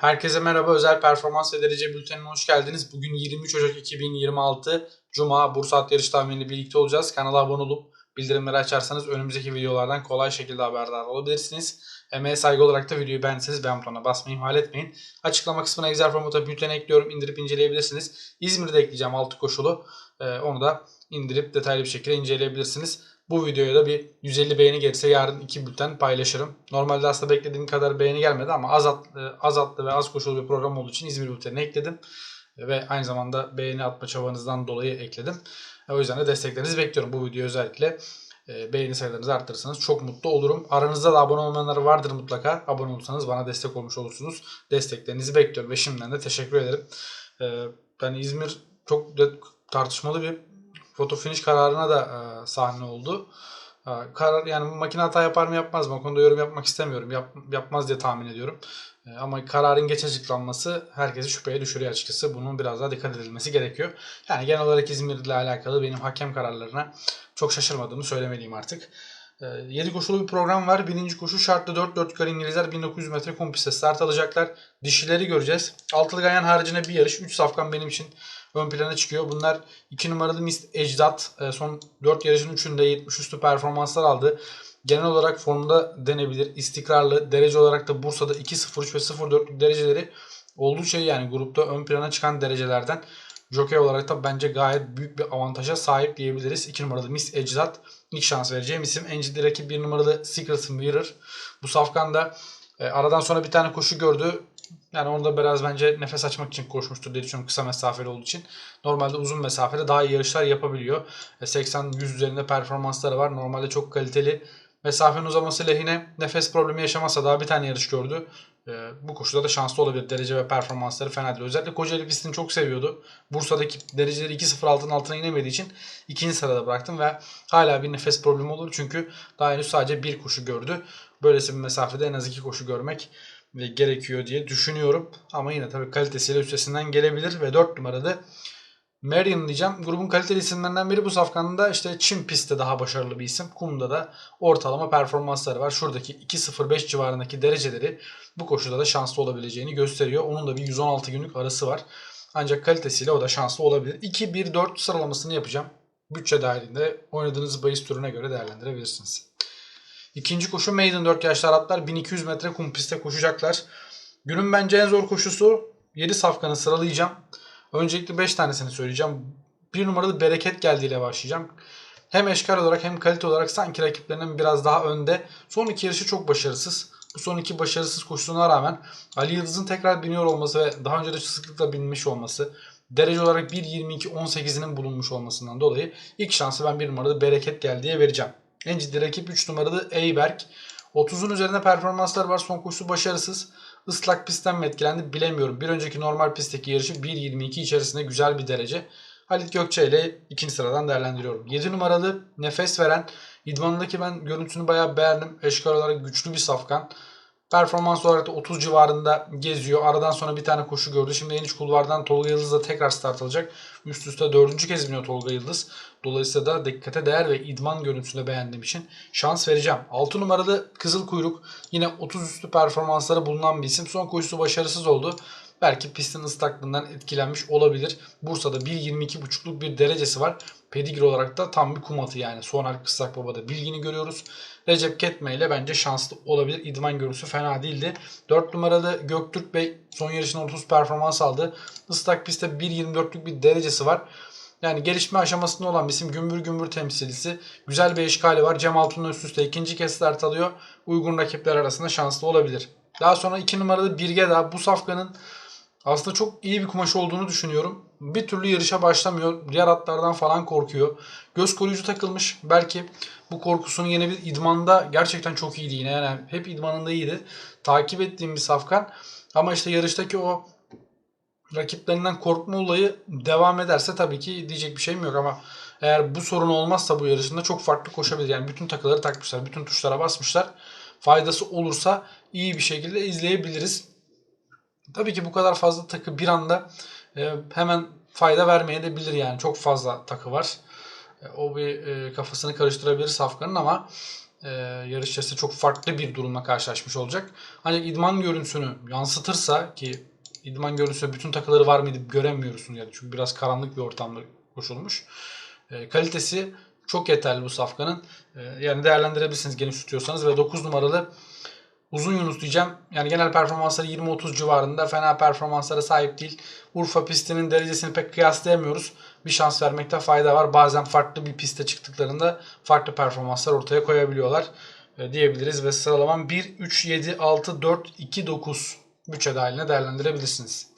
Herkese merhaba. Özel performans ve derece bültenine hoş geldiniz. Bugün 23 Ocak 2026 Cuma Bursa Yarış tahminiyle birlikte olacağız. Kanala abone olup bildirimleri açarsanız önümüzdeki videolardan kolay şekilde haberdar olabilirsiniz. Emeğe saygı olarak da videoyu beğendiyseniz beğen butonuna basmayı ihmal etmeyin. Açıklama kısmına Excel formata bülteni ekliyorum. İndirip inceleyebilirsiniz. İzmir'de ekleyeceğim 6 koşulu. Ee, onu da indirip detaylı bir şekilde inceleyebilirsiniz. Bu videoya da bir 150 beğeni gelirse yarın iki bülten paylaşırım. Normalde aslında beklediğim kadar beğeni gelmedi ama az atlı, az atlı ve az koşulu bir program olduğu için İzmir bültenine ekledim. Ve aynı zamanda beğeni atma çabanızdan dolayı ekledim. O yüzden de desteklerinizi bekliyorum. Bu videoyu özellikle e, beğeni sayılarınızı arttırırsanız çok mutlu olurum. Aranızda da abone olmayanlar vardır mutlaka. Abone olursanız bana destek olmuş olursunuz. Desteklerinizi bekliyorum ve şimdiden de teşekkür ederim. E, Ben İzmir çok tartışmalı bir foto finish kararına da e, sahne oldu. E, Karar yani makine hata yapar mı yapmaz mı? O konuda yorum yapmak istemiyorum. Yap, yapmaz diye tahmin ediyorum. E, Ama kararın geç açıklanması herkesi şüpheye düşürüyor açıkçası. Bunun biraz daha dikkat edilmesi gerekiyor. Yani genel olarak İzmir ile alakalı benim hakem kararlarına çok şaşırmadığımı söylemeliyim artık. 7 koşulu bir program var. Birinci koşu şartlı 4 4 yukarı İngilizler 1900 metre kum pistte start alacaklar. Dişileri göreceğiz. Altılı Ganyan haricinde bir yarış. 3 safkan benim için ön plana çıkıyor. Bunlar 2 numaralı Mist Ecdat. e, Son 4 yarışın 3'ünde 70 üstü performanslar aldı. Genel olarak formda denebilir. istikrarlı. Derece olarak da Bursa'da 2.03 ve 0.4'lük dereceleri oldukça iyi yani grupta ön plana çıkan derecelerden. Jockey olarak da bence gayet büyük bir avantaja sahip diyebiliriz. 2 numaralı Miss Ecdat ilk şans vereceğim isim. En rakip 1 numaralı Secret Mirror. Bu safkanda e, aradan sonra bir tane koşu gördü. Yani onda biraz bence nefes açmak için koşmuştur diye düşünüyorum kısa mesafeli olduğu için. Normalde uzun mesafede daha iyi yarışlar yapabiliyor. E, 80-100 üzerinde performansları var. Normalde çok kaliteli. Mesafenin uzaması lehine nefes problemi yaşamasa daha bir tane yarış gördü. E, bu koşuda da şanslı olabilir. Derece ve performansları fena değil. Özellikle Kocaeli pistini çok seviyordu. Bursa'daki dereceleri 2.06'nın altına inemediği için ikinci sırada bıraktım ve hala bir nefes problemi olur. Çünkü daha henüz sadece bir koşu gördü. Böylesi bir mesafede en az iki koşu görmek ve gerekiyor diye düşünüyorum. Ama yine tabii kalitesiyle üstesinden gelebilir ve 4 numarada Marion diyeceğim. Grubun kaliteli isimlerinden biri bu safkanında işte Çin pistte daha başarılı bir isim. Kum'da da ortalama performansları var. Şuradaki 2.05 civarındaki dereceleri bu koşuda da şanslı olabileceğini gösteriyor. Onun da bir 116 günlük arası var. Ancak kalitesiyle o da şanslı olabilir. 2-1-4 sıralamasını yapacağım. Bütçe dahilinde oynadığınız bahis türüne göre değerlendirebilirsiniz. İkinci koşu Maiden 4 yaşlı Araplar 1200 metre kum pistte koşacaklar. Günün bence en zor koşusu 7 safkanı sıralayacağım. Öncelikle 5 tanesini söyleyeceğim. Bir numaralı bereket geldiğiyle başlayacağım. Hem eşkal olarak hem kalite olarak sanki rakiplerinden biraz daha önde. Son iki yarışı çok başarısız. Bu son iki başarısız koşusuna rağmen Ali Yıldız'ın tekrar biniyor olması ve daha önce de sıklıkla binmiş olması derece olarak 1.22.18'inin bulunmuş olmasından dolayı ilk şansı ben bir numaralı bereket geldiğe vereceğim. En ciddi rakip 3 numaralı Eyberg. 30'un üzerinde performanslar var. Son koşusu başarısız. Islak pistten mi etkilendi bilemiyorum. Bir önceki normal pistteki yarışı 1.22 içerisinde güzel bir derece. Halit Gökçe ile ikinci sıradan değerlendiriyorum. 7 numaralı nefes veren idmanındaki ben görüntüsünü bayağı beğendim. Eşkal olarak güçlü bir safkan. Performans olarak da 30 civarında geziyor. Aradan sonra bir tane koşu gördü. Şimdi en iç kulvardan Tolga Yıldız da tekrar start alacak. Üst üste dördüncü kez biniyor Tolga Yıldız. Dolayısıyla da dikkate değer ve idman görüntüsünü beğendiğim için şans vereceğim. 6 numaralı Kızıl Kuyruk yine 30 üstü performansları bulunan bir isim. Son koşusu başarısız oldu. Belki pistin ıslaklığından etkilenmiş olabilir. Bursa'da 1.22.5'luk bir derecesi var. Pedigre olarak da tam bir kum atı yani. Soner Kıssak Baba'da bilgini görüyoruz. Recep Ketme ile bence şanslı olabilir. İdman görüntüsü fena değildi. 4 numaralı Göktürk Bey son yarışında 30 performans aldı. Islak pistte 1.24'lük bir derecesi var. Yani gelişme aşamasında olan bir isim gümbür gümbür temsilcisi. Güzel bir eşkali var. Cem Altun'un üst üste ikinci kez start alıyor. Uygun rakipler arasında şanslı olabilir. Daha sonra 2 numaralı Birge daha bu safkanın aslında çok iyi bir kumaş olduğunu düşünüyorum. Bir türlü yarışa başlamıyor. Diğer atlardan falan korkuyor. Göz koruyucu takılmış. Belki bu korkusunu yine bir idmanda gerçekten çok iyiydi yine. Yani hep idmanında iyiydi. Takip ettiğim bir safkan. Ama işte yarıştaki o rakiplerinden korkma olayı devam ederse tabii ki diyecek bir şeyim yok ama eğer bu sorun olmazsa bu yarışında çok farklı koşabilir. Yani bütün takıları takmışlar, bütün tuşlara basmışlar. Faydası olursa iyi bir şekilde izleyebiliriz. Tabii ki bu kadar fazla takı bir anda e, hemen fayda vermeye de bilir yani. Çok fazla takı var. E, o bir e, kafasını karıştırabilir Safkan'ın ama e, yarışçısı çok farklı bir durumla karşılaşmış olacak. Ancak idman görüntüsünü yansıtırsa ki idman görüntüsünde bütün takıları var mıydı göremiyorsun yani çünkü biraz karanlık bir ortamda koşulmuş. E, kalitesi çok yeterli bu safkanın. E, yani değerlendirebilirsiniz geniş tutuyorsanız ve 9 numaralı Uzun Yunus diyeceğim. Yani genel performansları 20-30 civarında. Fena performanslara sahip değil. Urfa pistinin derecesini pek kıyaslayamıyoruz. Bir şans vermekte fayda var. Bazen farklı bir piste çıktıklarında farklı performanslar ortaya koyabiliyorlar e, diyebiliriz. Ve sıralamam 1, 3, 7, 6, 4, 2, 9 bütçe dahiline değerlendirebilirsiniz.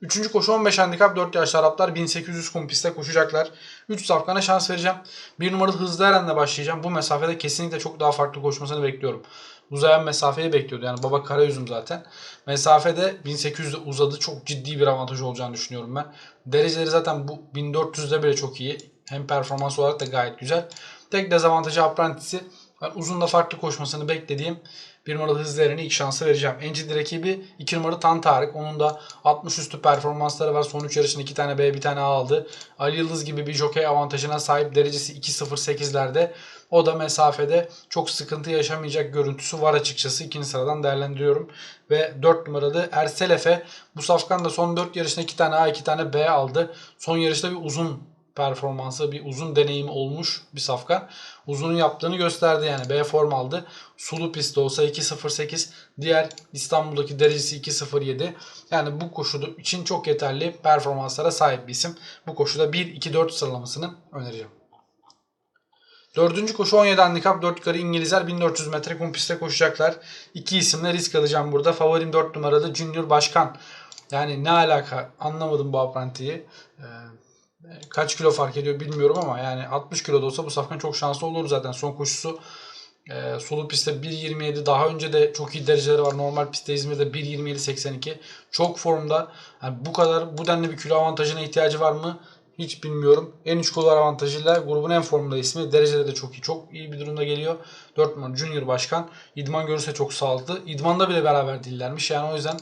Üçüncü koşu 15 handikap 4 yaşlı Araplar 1800 kum pistte koşacaklar. 3 safkana şans vereceğim. Bir numaralı Hızlı Eren'le başlayacağım. Bu mesafede kesinlikle çok daha farklı koşmasını bekliyorum. Uzayan mesafeyi bekliyordu. Yani baba Karayüzüm zaten. Mesafede 1800'de uzadı. Çok ciddi bir avantaj olacağını düşünüyorum ben. Dereceleri zaten bu 1400'de bile çok iyi. Hem performans olarak da gayet güzel. Tek dezavantajı Apprentice'i ben uzun da farklı koşmasını beklediğim bir numaralı hızlı Eren'e ilk şansı vereceğim. Encid rakibi 2 numaralı Tan Tarık. Onun da 60 üstü performansları var. Son 3 yarışında 2 tane B bir tane A aldı. Ali Yıldız gibi bir jockey avantajına sahip derecesi 2.08'lerde. O da mesafede çok sıkıntı yaşamayacak görüntüsü var açıkçası. İkinci sıradan değerlendiriyorum. Ve 4 numaralı Ersel Efe. Bu safkan da son 4 yarışında 2 tane A 2 tane B aldı. Son yarışta bir uzun performansı, bir uzun deneyimi olmuş bir safkan. Uzunun yaptığını gösterdi yani. B form aldı. Sulu pist olsa 2.08. Diğer İstanbul'daki derecesi 2.07. Yani bu koşu için çok yeterli performanslara sahip bir isim. Bu koşuda 1-2-4 sıralamasını önereceğim. Dördüncü koşu 17 handikap 4 yukarı İngilizler 1400 metre kum pistte koşacaklar. İki isimle risk alacağım burada. Favorim 4 numaralı Junior Başkan. Yani ne alaka anlamadım bu aprantiyi. Ee, kaç kilo fark ediyor bilmiyorum ama yani 60 kilo da olsa bu safkan çok şanslı olur zaten. Son koşusu e, sulu pistte 1.27 daha önce de çok iyi dereceleri var. Normal pistte İzmir'de 1.27.82 çok formda. Yani bu kadar bu denli bir kilo avantajına ihtiyacı var mı? Hiç bilmiyorum. En üç kollar avantajıyla grubun en formunda ismi. Derecede de çok iyi. Çok iyi bir durumda geliyor. 4 numara Junior Başkan. İdman görürse çok sağlıklı. İdmanda bile beraber değillermiş. Yani o yüzden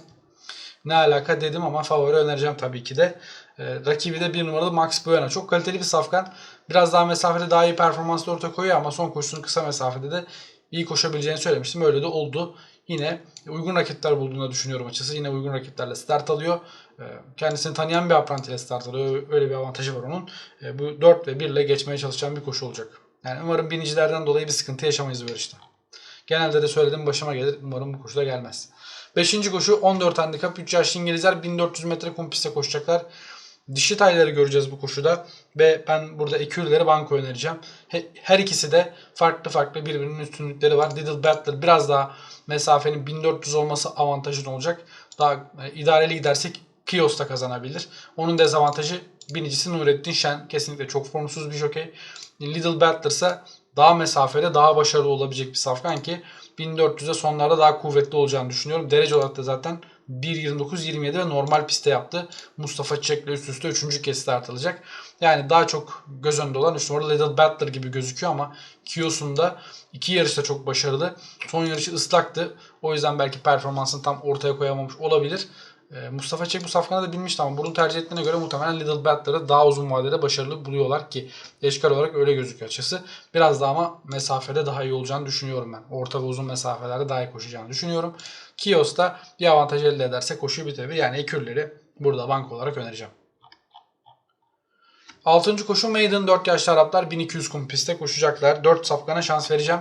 ne alaka dedim ama favori önereceğim tabii ki de. Ee, rakibi de bir numaralı Max Buena. Çok kaliteli bir safkan. Biraz daha mesafede daha iyi performansla ortaya koyuyor ama son koşusunu kısa mesafede de iyi koşabileceğini söylemiştim. Öyle de oldu. Yine uygun rakipler bulduğunu düşünüyorum açıkçası. Yine uygun rakiplerle start alıyor. Ee, kendisini tanıyan bir aprantiyle start alıyor. Öyle bir avantajı var onun. Ee, bu 4 ve 1 ile geçmeye çalışan bir koşu olacak. Yani umarım binicilerden dolayı bir sıkıntı yaşamayız bu yarışta. Genelde de söyledim başıma gelir. Umarım bu koşuda gelmez. Beşinci koşu 14 handikap 3 yaşlı İngilizler 1400 metre kum pistte koşacaklar. Dişi tayları göreceğiz bu koşuda ve ben burada ekürleri banko önereceğim. Her ikisi de farklı farklı birbirinin üstünlükleri var. Diddle Battler biraz daha mesafenin 1400 olması avantajın olacak. Daha e, idareli gidersek Kios da kazanabilir. Onun dezavantajı binicisi Nurettin Şen. Kesinlikle çok formsuz bir jokey. Little Battler ise daha mesafede daha başarılı olabilecek bir safkan ki 1400'e sonlarda daha kuvvetli olacağını düşünüyorum. Derece olarak da zaten 1.29-27 ve normal piste yaptı. Mustafa Çiçek'le üst üste 3. kez start alacak. Yani daha çok göz önünde olan 3 numaralı Little Battler gibi gözüküyor ama Kiyos'unda iki yarışta çok başarılı. Son yarışı ıslaktı. O yüzden belki performansını tam ortaya koyamamış olabilir. Ee, Mustafa Çek bu safkanı da bilmişti ama bunu tercih ettiğine göre muhtemelen Little Bad'ları daha uzun vadede başarılı buluyorlar ki eşkal olarak öyle gözüküyor açısı. Biraz daha ama mesafede daha iyi olacağını düşünüyorum ben. Orta ve uzun mesafelerde daha iyi koşacağını düşünüyorum. Kios da bir avantaj elde ederse koşuyu bitirebilir. Yani ekürleri burada bank olarak önereceğim. Altıncı koşu Maiden 4 yaşlı Araplar 1200 kum pistte koşacaklar. 4 safkana şans vereceğim.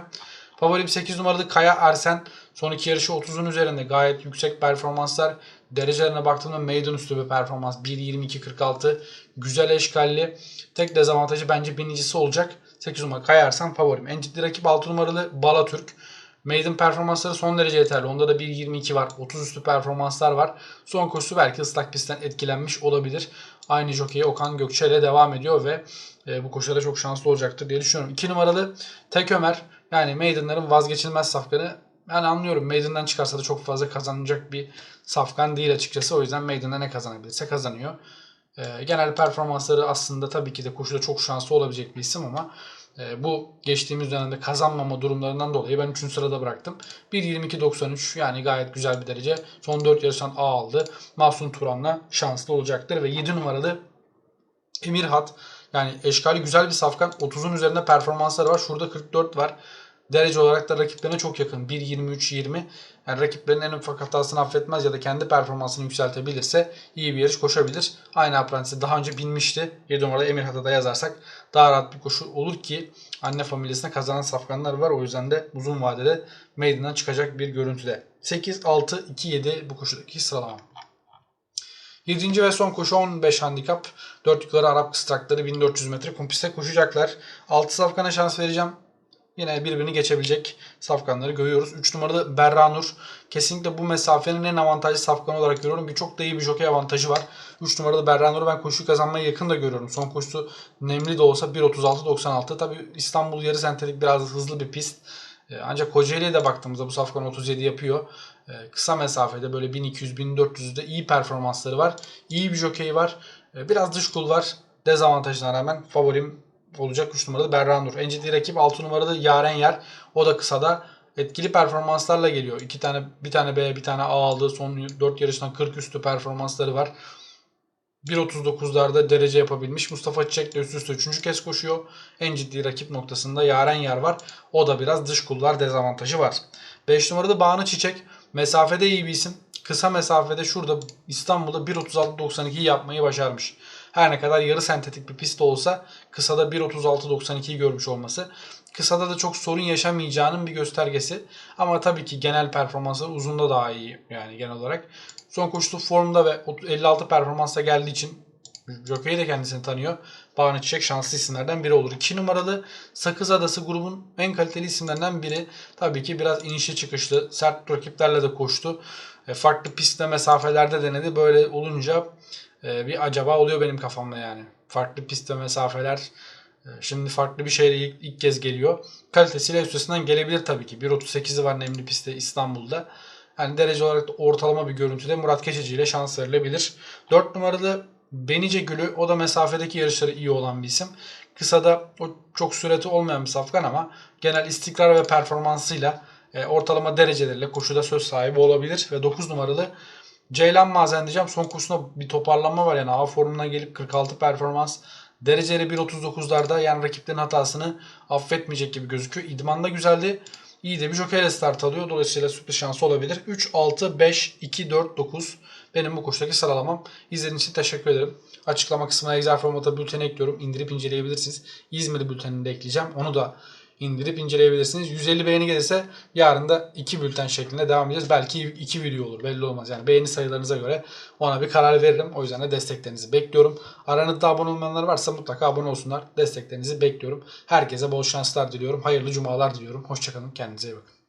Favorim 8 numaralı Kaya Ersen. Son iki yarışı 30'un üzerinde gayet yüksek performanslar. Derecelerine baktığımda Maiden üstü bir performans. 1.22.46 güzel eşkalli. Tek dezavantajı bence binicisi olacak. 8 numara Kaya Ersen favorim. En ciddi rakip 6 numaralı Balatürk. Maiden performansları son derece yeterli. Onda da 1.22 var. 30 üstü performanslar var. Son koşusu belki ıslak pistten etkilenmiş olabilir. Aynı jockey Okan Gökçe ile devam ediyor ve e, bu koşuda çok şanslı olacaktır diye düşünüyorum. 2 numaralı Tek Ömer. Yani Maiden'ların vazgeçilmez safkanı. Yani anlıyorum Maiden'dan çıkarsa da çok fazla kazanacak bir safkan değil açıkçası. O yüzden Maiden'da ne kazanabilirse kazanıyor. E, genel performansları aslında tabii ki de koşuda çok şanslı olabilecek bir isim ama e, bu geçtiğimiz dönemde kazanmama durumlarından dolayı ben 3. sırada bıraktım. 1.22.93 yani gayet güzel bir derece. Son 4 yarıştan A aldı. Mahsun Turan'la şanslı olacaktır ve 7 numaralı Emirhat yani eşkali güzel bir safkan. 30'un üzerinde performansları var. Şurada 44 var. Derece olarak da rakiplerine çok yakın. 1.23-20. Yani rakiplerin en ufak hatasını affetmez ya da kendi performansını yükseltebilirse iyi bir yarış koşabilir. Aynı Apprentice'e daha önce binmişti. 7 numarada Emir Hata'da yazarsak daha rahat bir koşu olur ki anne familyasına kazanan safkanlar var. O yüzden de uzun vadede meydandan çıkacak bir görüntüde. 8, 6, 2, 7 bu koşudaki sıralama. 7. ve son koşu 15 handikap. 4 yukarı Arap kıstrakları 1400 metre kumpiste koşacaklar. 6 safkana şans vereceğim. Yine birbirini geçebilecek safkanları görüyoruz. 3 numaralı Berranur. Kesinlikle bu mesafenin en avantajlı safkanı olarak görüyorum. Birçok da iyi bir jockey avantajı var. 3 numaralı Berranur'u ben koşuyu kazanmaya yakın da görüyorum. Son koşusu nemli de olsa 1.36.96. Tabi İstanbul yarı sentetik biraz hızlı bir pist. Ee, Ancak Kocaeli'ye de baktığımızda bu safkan 37 yapıyor. Ee, Kısa mesafede böyle 1200-1400'de iyi performansları var. İyi bir jockey var. Ee, Biraz dış kul var. Dezavantajına rağmen favorim olacak 3 numaralı Berranur. En ciddi rakip 6 numaralı Yaren Yer. O da kısada etkili performanslarla geliyor. İki tane bir tane B, bir tane A aldı. Son 4 yarıştan 40 üstü performansları var. 1.39'larda derece yapabilmiş. Mustafa Çiçek de üst üste 3. kez koşuyor. En ciddi rakip noktasında Yaren Yer var. O da biraz dış kullar dezavantajı var. 5 numarada Banu Çiçek. Mesafede iyi bir isim. Kısa mesafede şurada İstanbul'da 1.36.92 yapmayı başarmış. Her ne kadar yarı sentetik bir pist olsa kısada 1.36.92'yi görmüş olması kısada da çok sorun yaşamayacağının bir göstergesi. Ama tabii ki genel performansı uzunda daha iyi yani genel olarak. Son koştu formda ve 56 performansa geldiği için Jockey de kendisini tanıyor. Banu Çiçek şanslı isimlerden biri olur. 2 numaralı Sakız Adası grubun en kaliteli isimlerinden biri. Tabii ki biraz inişli çıkışlı. Sert rakiplerle de koştu. E, farklı pistte mesafelerde denedi. Böyle olunca e, bir acaba oluyor benim kafamda yani. Farklı pist ve mesafeler e, şimdi farklı bir şeyle ilk, ilk kez geliyor. Kalitesiyle üstesinden gelebilir tabii ki. 1.38'i var nemli pistte İstanbul'da. Yani derece olarak da ortalama bir görüntüde Murat Keçeci ile şans verilebilir. 4 numaralı Benice Gülü o da mesafedeki yarışları iyi olan bir isim. Kısada o çok süreti olmayan bir safkan ama genel istikrar ve performansıyla e, ortalama derecelerle koşuda söz sahibi olabilir. Ve 9 numaralı Ceylan Mazen diyeceğim. Son kursunda bir toparlanma var yani A formuna gelip 46 performans dereceli 1.39'larda yani rakiplerin hatasını affetmeyecek gibi gözüküyor. İdmanda güzeldi. İyi de bir jokeyle start alıyor. Dolayısıyla sürpriz şansı olabilir. 3, 6, 5, 2, 4, 9 benim bu koşudaki sıralamam. İzlediğiniz için teşekkür ederim. Açıklama kısmına Excel formata bülteni ekliyorum. İndirip inceleyebilirsiniz. İzmir bültenini de ekleyeceğim. Onu da indirip inceleyebilirsiniz. 150 beğeni gelirse yarın da 2 bülten şeklinde devam edeceğiz. Belki 2 video olur belli olmaz. Yani beğeni sayılarınıza göre ona bir karar veririm. O yüzden de desteklerinizi bekliyorum. Aranızda abone olmayanlar varsa mutlaka abone olsunlar. Desteklerinizi bekliyorum. Herkese bol şanslar diliyorum. Hayırlı cumalar diliyorum. Hoşçakalın. Kendinize iyi bakın.